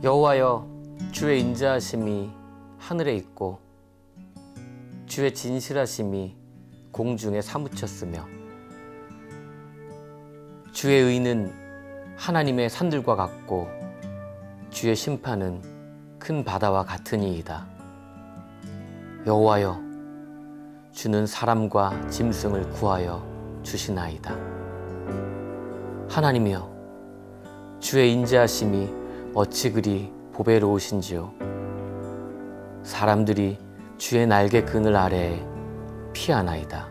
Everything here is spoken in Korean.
여호와여 주의 인자하심이 하늘에 있고 주의 진실하심이 공중에 사무쳤으며 주의 의는 하나님의 산들과 같고 주의 심판은 큰 바다와 같으니이다. 여호와여 주는 사람과 짐승을 구하여 주시나이다. 하나님이여 주의 인자하심이 어찌 그리 보배로우신지요. 사람들이 주의 날개 그늘 아래에 피하나이다.